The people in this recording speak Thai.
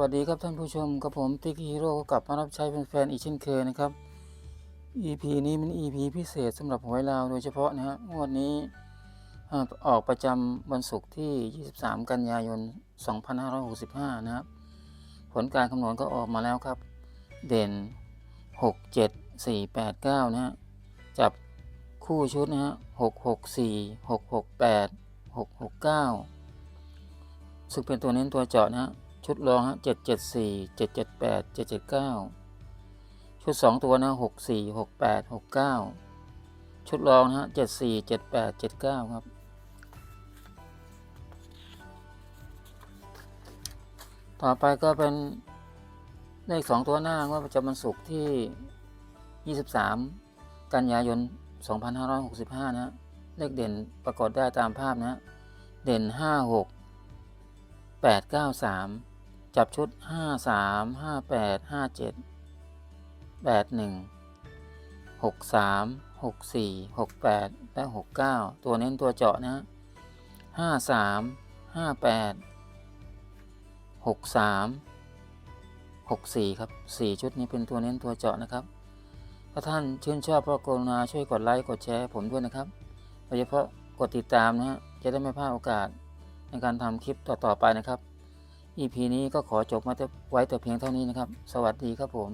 วัสดีครับท่านผู้ชมกับผมติ๊กฮีโร่ก็กลับมารับใช้แฟนๆอีกเช่นเคยนะครับ EP นี้เป็น EP พิเศษสำหรับหวยลาวโดยเฉพาะนะฮะงวดนี้ออกประจำวันศุกร์ที่ 23 กันยายน 2565 นะครับ ผลการคำนวณก็ออกมาแล้วครับ เด่น 6 7 4 8 9 นะฮะจับคู่ชุดนะฮะ6 6 4 6 6 8 6 6 9ซึ่งเป็นตัวเน้นตัวเจาะนะฮะ ชุดรองฮะเจ็ดเจ็ดสี่เจ็ดเจ็ดแปดเจ็ดเจ็ดเก้าชุดสองตัวนะหกสี่หกแปดหกเก้าชุดรองนะฮะเจ็ดสี่เจ็ดแปดเจ็ดเก้าครับ ต่อไปก็เป็นเลขสองตัวหน้าว่าประจำวันศุกร์ที่ยี่สิบสามกันยายนสองพันห้าร้อยหกสิบห้านะฮะเลขเด่นปรากฏได้ตามภาพนะฮะเด่นห้าหกแปดเก้าสาม จับชุดห้าสามห้าแปดห้าเจ็ดและหกเก้าตัวเน้นตัวเจาะนะฮะห้าสามห้าแปดหกสามหกสี่ครับสี่ชุดนี้เป็นตัวเน้นตัวเจาะนะครับ ถ้าท่านชื่นชอบพระกรุณาช่วยกดไลค์ กดแชร์ผมด้วยนะครับ โดยเฉพาะกดติดตามนะฮะ จะได้ไม่พลาดโอกาสในการทำคลิปต่อ ๆ ไปนะครับ EP นี้ก็ขอจบมาแต่ไว้แต่เพียงเท่านี้นะครับ สวัสดีครับผม